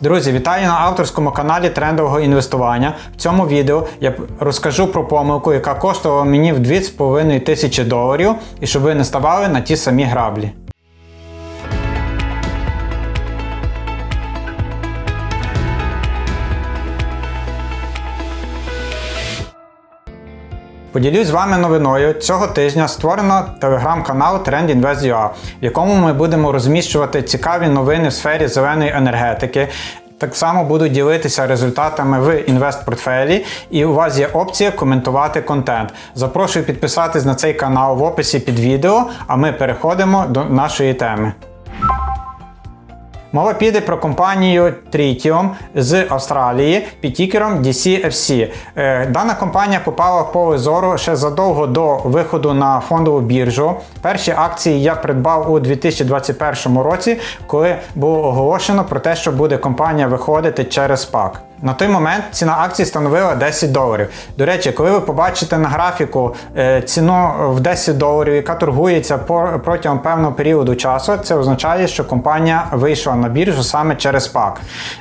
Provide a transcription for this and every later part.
Друзі, вітаю на авторському каналі трендового інвестування. В цьому відео я розкажу про помилку, яка коштувала мені в 2,5 тисячі доларів, і щоб ви не ставали на ті самі граблі. Поділюсь з вами новиною. Цього тижня створено телеграм-канал TrendInvest.ua, в якому ми будемо розміщувати цікаві новини в сфері зеленої енергетики. Так само буду ділитися результатами в інвест-портфелі, і у вас є опція коментувати контент. Запрошую підписатись на цей канал в описі під відео, а ми переходимо до нашої теми. Мова піде про компанію Tritium з Австралії під тікером DCFC. Е, Дана компанія купала поле зору ще задовго до виходу на фондову біржу. Перші акції я придбав у 2021 році, коли було оголошено про те, що буде компанія виходити через SPAC. На той момент ціна акції становила 10 доларів. До речі, коли ви побачите на графіку е, ціну в 10 доларів, яка торгується протягом певного періоду часу, це означає, що компанія вийшла на біржу саме через PAC.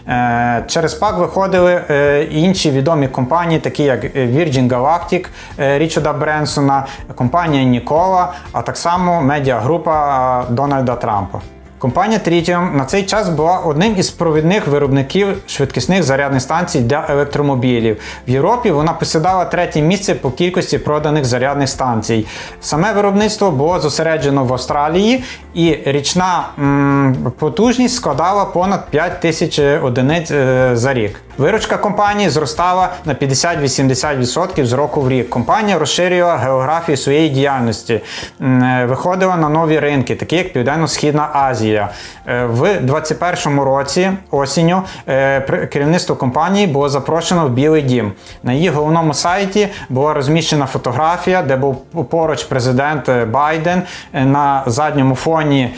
Е, Через PAC виходили е, інші відомі компанії, такі як Virgin Galactic, Річарда Бренсона, компанія Nikola, а так само медіагрупа Дональда Трампа. Компанія Tritium на цей час була одним із провідних виробників швидкісних зарядних станцій для електромобілів. В Європі вона посідала третє місце по кількості проданих зарядних станцій. Саме виробництво було зосереджено в Австралії, і річна м, потужність складала понад 5 тисяч одиниць е, за рік. Виручка компанії зростала на 50-80% з року в рік. Компанія розширювала географію своєї діяльності, е, виходила на нові ринки, такі як Південно-Східна Азія. Е, В 2021 році осінню е, керівництво компанії було запрошено в Білий Дім. На її головному сайті була розміщена фотографія, де був поруч президент Байден на задньому фоні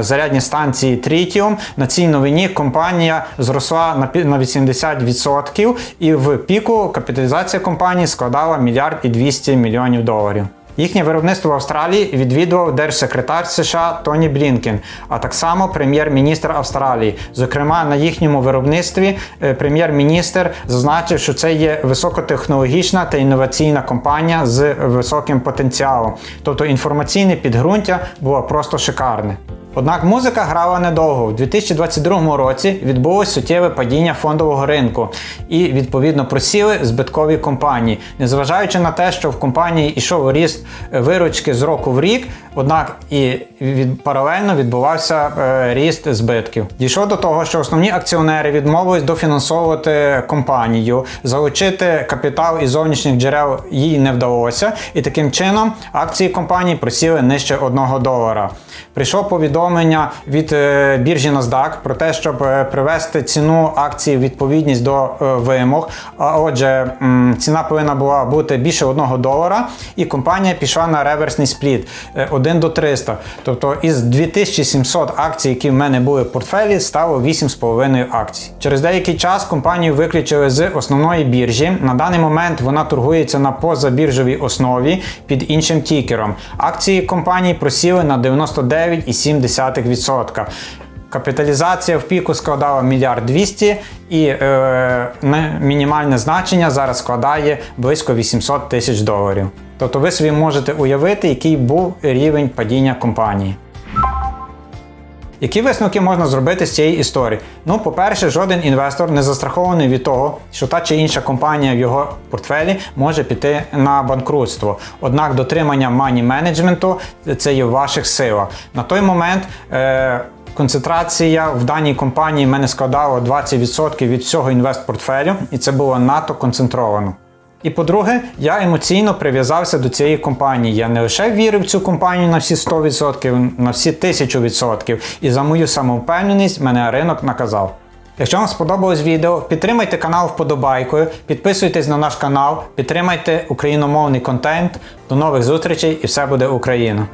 зарядні станції Tritium. На цій новині компанія зросла на пі- на 80% і в піку капіталізація компанії складала мільярд і 200 мільйонів доларів. Їхнє виробництво в Австралії відвідував держсекретар США Тоні Блінкен, а так само прем'єр-міністр Австралії. Зокрема, на їхньому виробництві е, прем'єр-міністр зазначив, що це є високотехнологічна та інноваційна компанія з високим потенціалом. Тобто інформаційне підґрунтя було просто шикарне. Однак музика грала недовго. У 2022 році відбулось суттєве падіння фондового ринку і відповідно просіли збиткові компанії. Незважаючи на те, що в компанії йшов ріст виручки з року в рік, однак і від, паралельно відбувався е, ріст збитків. Дійшло до того, що основні акціонери відмовились дофінансовувати компанію, залучити капітал із зовнішніх джерел їй не вдалося, і таким чином акції компанії просіли нижче 1 долара. Прийшло повідомлення від е, біржі NASDAQ про те, щоб е, привести ціну акції в відповідність до е, вимог. А отже, ціна повинна була бути більше 1 долара, і компанія пішла на реверсний спліт е, 1 до 300. Тобто із 2700 акцій, які в мене були в портфелі, стало 8,5 акцій. Через деякий час компанію виключили з основної біржі. На даний момент вона торгується на позабіржовій основі під іншим тікером. Акції компанії просіли на 99,7%. Капіталізація в піку складала мільярд 200 і е, мінімальне значення зараз складає близько 800 тисяч доларів. Тобто ви собі можете уявити, який був рівень падіння компанії. Які висновки можна зробити з цієї історії? Ну, по-перше, жоден інвестор не застрахований від того, що та чи інша компанія в його портфелі може піти на банкрутство. Однак дотримання мані менеджменту це є в ваших силах. На той момент. Е- Концентрація в даній компанії мене складала 20% від всього інвестпортфелю, і це було надто концентровано. І по-друге, я емоційно прив'язався до цієї компанії. Я не лише вірив в цю компанію на всі 100%, на всі 1000%. І за мою самовпевненість мене ринок наказав. Якщо вам сподобалось відео, підтримайте канал вподобайкою, підписуйтесь на наш канал, підтримайте україномовний контент. До нових зустрічей і все буде Україна!